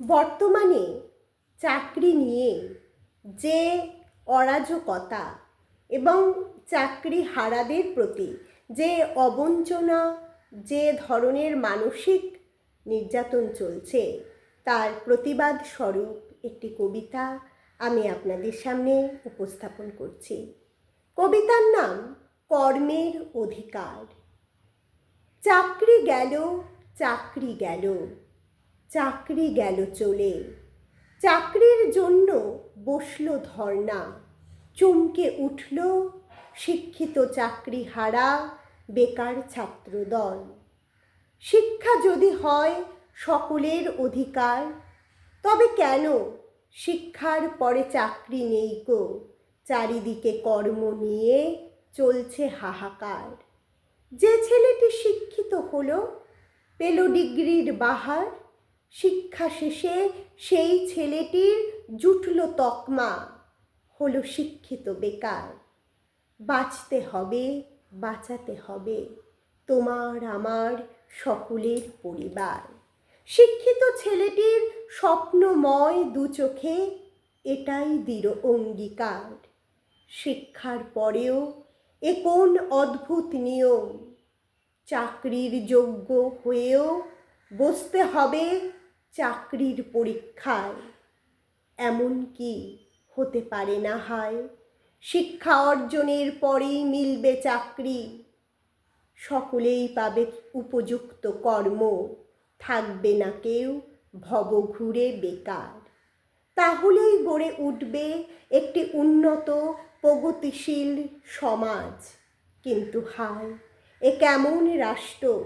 বর্তমানে চাকরি নিয়ে যে অরাজকতা এবং চাকরি হারাদের প্রতি যে অবঞ্চনা, যে ধরনের মানসিক নির্যাতন চলছে, তার প্রতিবাদ স্বরূপ একটি কবিতা আমি আপনাদের সামনে উপস্থাপন করছি। কবিতার নাম কর্মের অধিকার। চাকরি গেল চাকরি গেল। চাকরি গেল চলে। চাকরির জন্য বসল ধর্ণা। চমকে উঠল শিক্ষিত চাকরি হারা বেকার ছাত্রদল। শিক্ষা যদি হয় সকলের অধিকার, তবে কেন শিক্ষার পরে চাকরি নেই কো চারিদিকে কর্ম নিয়ে চলছে হাহাকার। যে ছেলেটি শিক্ষিত হলো, পেল ডিগ্রির বাহার শিক্ষা শেষে সেই ছেলেটির জুটল তকমা হলো শিক্ষিত বেকার। বাঁচতে হবে, বাঁচাতে হবে তোমার আমার সকলের পরিবার। শিক্ষিত ছেলেটির স্বপ্নময় দু চোখে এটাই দৃঢ় অঙ্গীকার। শিক্ষার পরেও এ কোন অদ্ভুত নিয়ম? চাকরির যোগ্য হয়েও বসতে হবে চাকরির পরীক্ষায়। এমন কি হতে পারে না হয়? শিক্ষা অর্জনের পরেই মিলবে চাকরি। সকলেই পাবে উপযুক্ত কর্ম। থাকবে না কেউ ভব ঘুরে বেকার। তাহলেই গড়ে উঠবে একটি উন্নত, প্রগতিশীল সমাজ। কিন্তু হায়, এ কেমন রাষ্ট্র?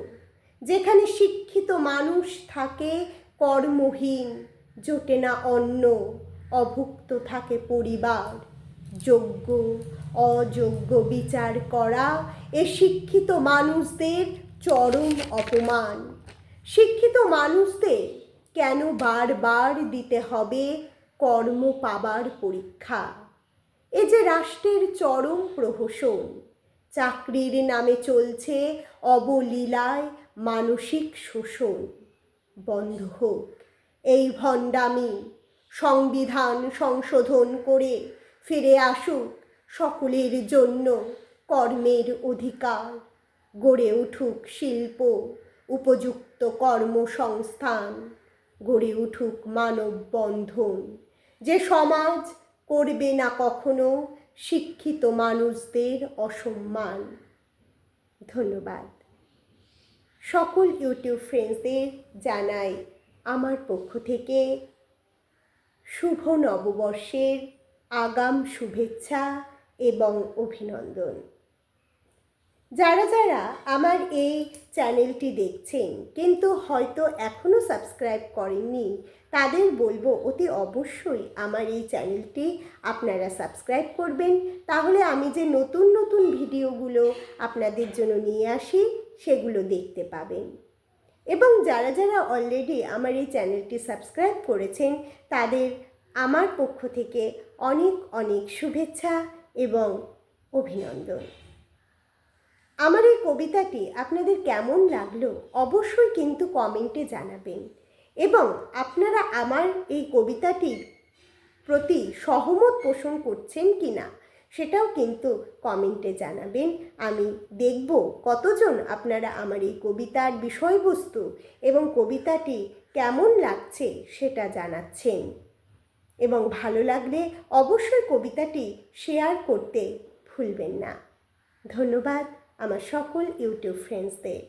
যেখানে শিক্ষিত মানুষ থাকে কর্মহীন, জোটে না অন্ন অভুক্ত থাকে পরিবার। যোগ্য, অযোগ্য বিচার করা এ শিক্ষিত মানুষদের চরম অপমান। শিক্ষিত মানুষদের কেন বারবার দিতে হবে কর্ম পাবার পরীক্ষা? এ যে রাষ্ট্রের চরম প্রহসন, চাকরির নামে চলছে অবলীলায় মানসিক শোষণ। বন্ধ হোক। এই ভণ্ডামি, সংবিধান সংশোধন করে ফিরে আসুক সকলের জন্য কর্মের অধিকার। গড়ে উঠুক শিল্প, উপযুক্ত কর্মসংস্থান। গড়ে উঠুক মানব বন্ধন যে সমাজ করবে না কখনো শিক্ষিত মানুষদের অসম্মান। ধন্যবাদ। সকল ইউটিউব ফ্রেন্ডসদের জানাই আমার পক্ষ থেকে শুভ নববর্ষের আগাম শুভেচ্ছা এবং অভিনন্দন। যারা যারা আমার এই চ্যানেলটি দেখছেন কিন্তু হয়তো এখনও সাবস্ক্রাইব করেননি, তাদের বলব অতি অবশ্যই আমার এই চ্যানেলটি আপনারা সাবস্ক্রাইব করবেন। তাহলে আমি যে নতুন নতুন ভিডিওগুলো আপনাদের জন্য নিয়ে আসি সেগুলো দেখতে পাবেন। এবং যারা যারা অলরেডি আমার এই চ্যানেলটি সাবস্ক্রাইব করেছেন, তাদের আমার পক্ষ থেকে অনেক অনেক শুভেচ্ছা এবং অভিনন্দন। আমার এই কবিতাটি আপনাদের কেমন লাগল অবশ্যই কিন্তু কমেন্টে জানাবেন। এবং আপনারা আমার এই কবিতাটির প্রতি সহমত পোষণ করছেন কি না সেটাও কিন্তু কমেন্টে জানাবেন। আমি দেখব কতজন আপনারা আমার এই কবিতার বিষয়বস্তু এবং কবিতাটি কেমন লাগছে সেটা জানাচ্ছেন। এবং ভালো লাগলে অবশ্যই কবিতাটি শেয়ার করতে ভুলবেন না। ধন্যবাদ আমার সকল ইউটিউব ফ্রেন্ডসদের